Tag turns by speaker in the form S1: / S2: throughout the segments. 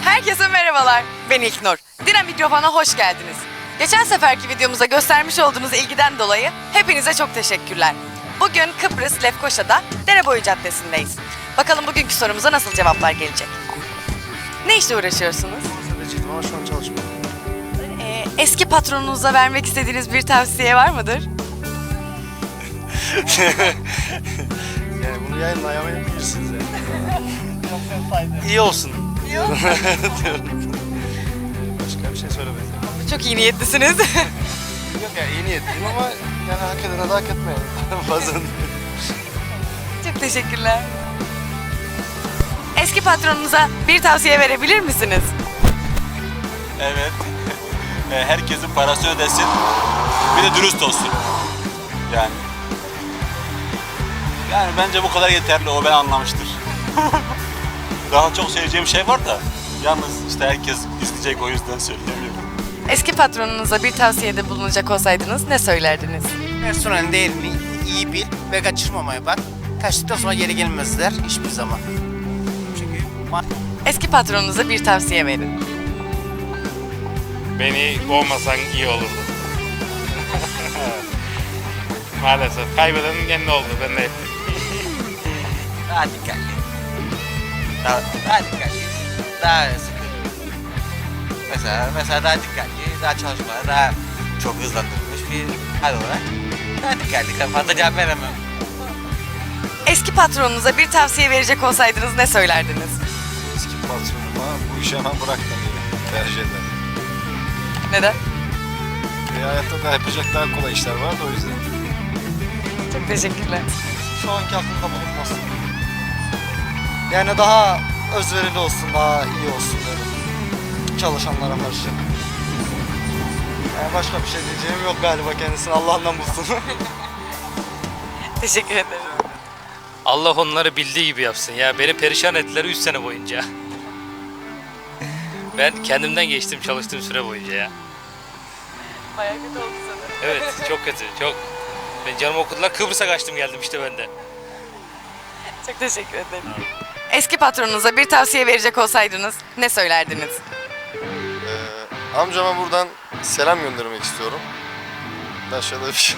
S1: Herkese merhabalar. Ben İlknur. Dina mikrofona hoş geldiniz. Geçen seferki videomuza göstermiş olduğunuz ilgiden dolayı hepinize çok teşekkürler. Bugün Kıbrıs Lefkoşa'da Dereboyu Caddesi'ndeyiz. Bakalım bugünkü sorumuza nasıl cevaplar gelecek. Ne işle uğraşıyorsunuz?
S2: Gazeteciydim ama şu an çalışmıyorum.
S1: Ee, eski patronunuza vermek istediğiniz bir tavsiye var mıdır?
S2: Yani bunu yayınlayamayabilirsiniz yani. İyi olsun. Olsun. Başka bir şey söylemedim.
S1: Çok iyi niyetlisiniz.
S2: Yok ya iyi niyetliyim ama yani hak edene de hak etmeyen. Bazen.
S1: çok teşekkürler. Eski patronunuza bir tavsiye verebilir misiniz?
S3: Evet. E, Herkesin parası ödesin. Bir de dürüst olsun. Yani. Yani bence bu kadar yeterli. O ben anlamıştır. Daha çok söyleyeceğim şey var da. Yalnız işte herkes izleyecek o yüzden söyleyemiyorum.
S1: Eski patronunuza bir tavsiyede bulunacak olsaydınız ne söylerdiniz?
S4: Personelin değerini iyi bil ve kaçırmamaya bak. Kaçtıktan sonra geri gelmezler hiçbir zaman. Çünkü
S1: Eski patronunuza bir tavsiye verin.
S5: Beni kovmasan iyi olurdu. Maalesef kaybedenin kendi oldu ben de.
S4: daha dikkatli. Daha, daha dikkatli. Daha sıkı. Mesela, mesela daha dikkatli, daha çalışmalar, daha çok hızlandırılmış bir hal olarak. Daha dikkatli, fazla cevap veremem.
S1: Eski patronunuza bir tavsiye verecek olsaydınız ne söylerdiniz?
S2: Eski patronuma bu işi hemen bırak demeyi tercih ederim.
S1: Neden?
S2: E, hayatta da yapacak daha kolay işler var da o yüzden.
S1: Çok teşekkürler.
S2: Şu anki aklımda bulunmasın. Yani daha özverili olsun, daha iyi olsun derim. Çalışanlara karşı. Yani başka bir şey diyeceğim yok galiba kendisini Allah'ından bulsun.
S1: Teşekkür ederim.
S6: Allah onları bildiği gibi yapsın ya. Beni perişan ettiler 3 sene boyunca. Ben kendimden geçtim çalıştığım süre boyunca ya.
S1: Bayağı kötü oldu sana.
S6: Evet çok kötü çok. Ben canım okudular Kıbrıs'a kaçtım geldim işte ben de.
S1: Çok teşekkür ederim. Eski patronunuza bir tavsiye verecek olsaydınız ne söylerdiniz?
S2: Ee, amcama buradan selam göndermek istiyorum. Başka da bir şey.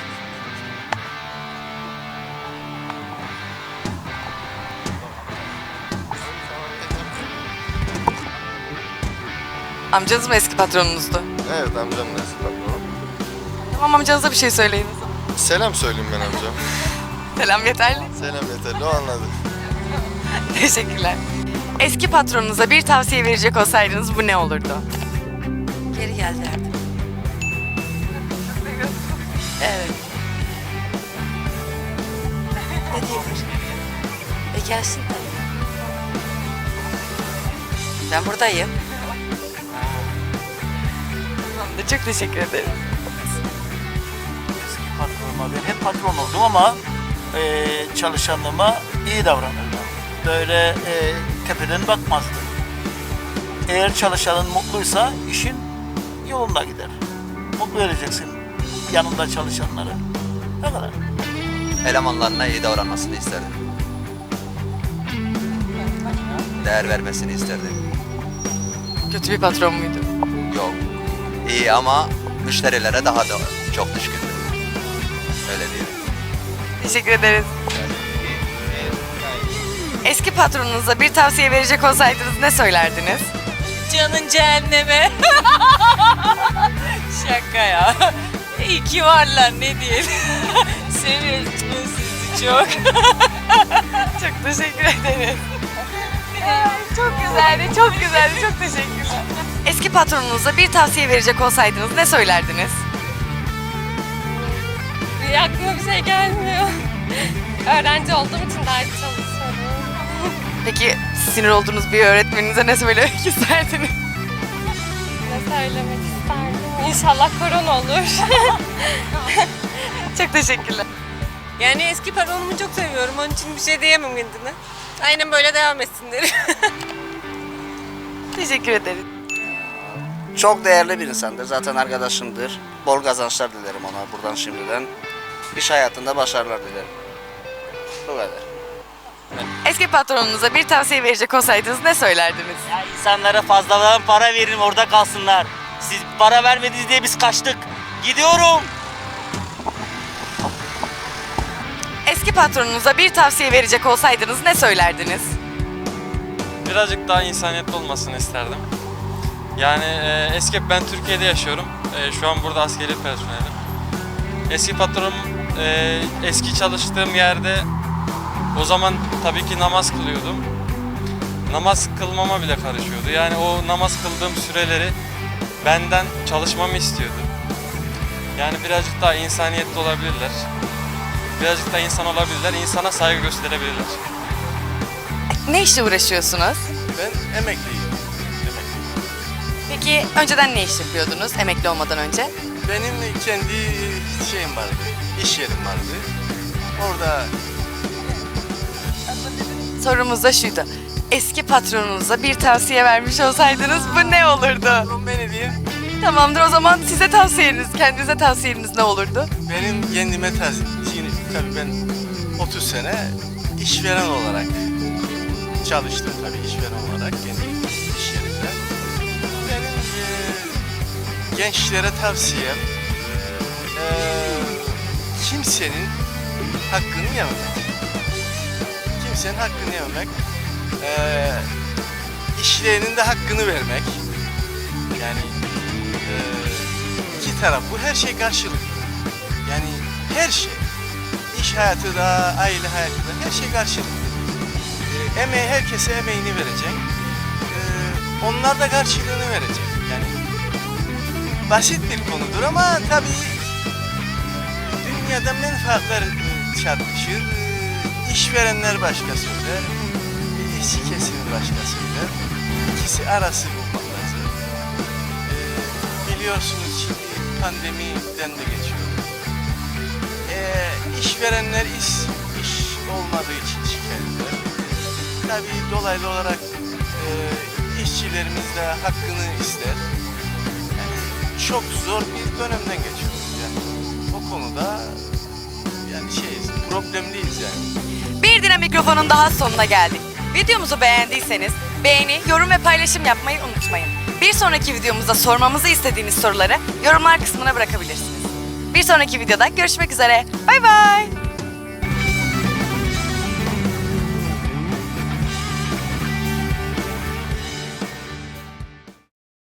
S1: Amcanız mı eski patronunuzdu?
S2: Evet amcam da eski patronum.
S1: Tamam amcanıza bir şey söyleyin.
S2: Selam söyleyeyim ben amcam.
S1: Selam yeterli.
S2: Selam yeterli o anladı.
S1: Teşekkürler. Eski patronunuza bir tavsiye verecek olsaydınız bu ne olurdu?
S7: Geri gel derdim. Evet. Ne başka? E gelsin tabii. Ben buradayım.
S1: Tamamdır, Çok teşekkür ederim.
S8: eski patronuma ben hep patron oldum ama e, çalışanlarıma iyi davranırdım. Böyle e, tepeden bakmazdım. Eğer çalışanın mutluysa işin yolunda gider. Mutlu edeceksin yanında çalışanları. Ne kadar?
S9: elemanlarına iyi davranmasını isterdim. Değer vermesini isterdim.
S1: Kötü bir patron muydu?
S9: Yok. İyi ama müşterilere daha da çok düşkündü. Öyle diyelim.
S1: Teşekkür ederiz. Eski patronunuza bir tavsiye verecek olsaydınız ne söylerdiniz?
S7: Canın cehenneme. Şaka ya. İyi ki varlar ne diyelim. Seviyorum sizi çok.
S1: Çok teşekkür ederiz. Çok güzeldi, çok güzeldi. Çok teşekkürler. Eski patronunuza bir tavsiye verecek olsaydınız ne söylerdiniz?
S10: Bir aklıma bir şey gelmiyor. Öğrenci olduğum için ders çalışıyorum.
S1: Peki sinir olduğunuz bir öğretmeninize ne söylemek isterdiniz?
S10: Ne söylemek isterdim? İnşallah korona olur.
S1: Çok teşekkürler.
S7: Yani eski patronumu çok seviyorum. Onun için bir şey diyemem kendine. Aynen böyle devam etsin derim.
S1: Teşekkür ederim.
S4: Çok değerli bir insandır. Zaten arkadaşımdır. Bol kazançlar dilerim ona buradan şimdiden. İş hayatında başarılar dilerim. Bu kadar.
S1: Eski patronunuza bir tavsiye verecek olsaydınız ne söylerdiniz?
S11: Ya insanlara fazladan para verin orada kalsınlar. Siz para vermediniz diye biz kaçtık. Gidiyorum.
S1: Eski patronunuza bir tavsiye verecek olsaydınız ne söylerdiniz?
S5: Birazcık daha insaniyetli olmasını isterdim. Yani e, eski ben Türkiye'de yaşıyorum. E, şu an burada askeri personelim. Eski patronum e, eski çalıştığım yerde o zaman tabii ki namaz kılıyordum. Namaz kılmama bile karışıyordu. Yani o namaz kıldığım süreleri benden çalışmamı istiyordu. Yani birazcık daha insaniyetli olabilirler. Birazcık daha insan olabilirler, insana saygı gösterebilirler.
S1: Ne işle uğraşıyorsunuz?
S5: Ben emekliyim.
S1: Peki önceden ne iş yapıyordunuz emekli olmadan önce?
S5: Benim kendi şeyim vardı, iş yerim vardı. Orada
S1: Sorumuz da şuydu. Eski patronunuza bir tavsiye vermiş olsaydınız bu ne olurdu?
S5: beni diyeyim,
S1: Tamamdır o zaman size tavsiyeniz, kendinize tavsiyeniz ne olurdu?
S5: benim kendime tavsiye, tabii ben 30 sene işveren olarak çalıştım tabii işveren olarak kendi iş yerimde. Benim eee, gençlere tavsiyem eee, kimsenin hakkını yememek. Kimsenin hakkını yememek. Eee işleyenin de hakkını vermek. Yani eee, iki taraf bu her şey karşılıklı. Yani her şey. İş hayatı da, aile hayatı da her şey karşılıklı. Ee, emeği herkese emeğini verecek. Ee, onlar da karşılığını verecek. Yani basit bir konudur ama tabii dünyada menfaatler e, çarpışır. İşverenler başka söyler, işçi kesimi başka söyler. İkisi arası bulmak lazım. Ee, biliyorsunuz şimdi pandemiden de geçiyor. Ee, işverenler iş, iş olmadığı için şikayetler. Tabii dolaylı olarak e, işçilerimiz de hakkını ister. Yani çok zor bir dönemden geçiyoruz yani. O konuda yani şey problemliyiz yani.
S1: Bir Dina mikrofonun daha sonuna geldik. Videomuzu beğendiyseniz beğeni, yorum ve paylaşım yapmayı unutmayın. Bir sonraki videomuzda sormamızı istediğiniz soruları yorumlar kısmına bırakabilirsiniz. Bir sonraki videoda görüşmek üzere. Bay bay.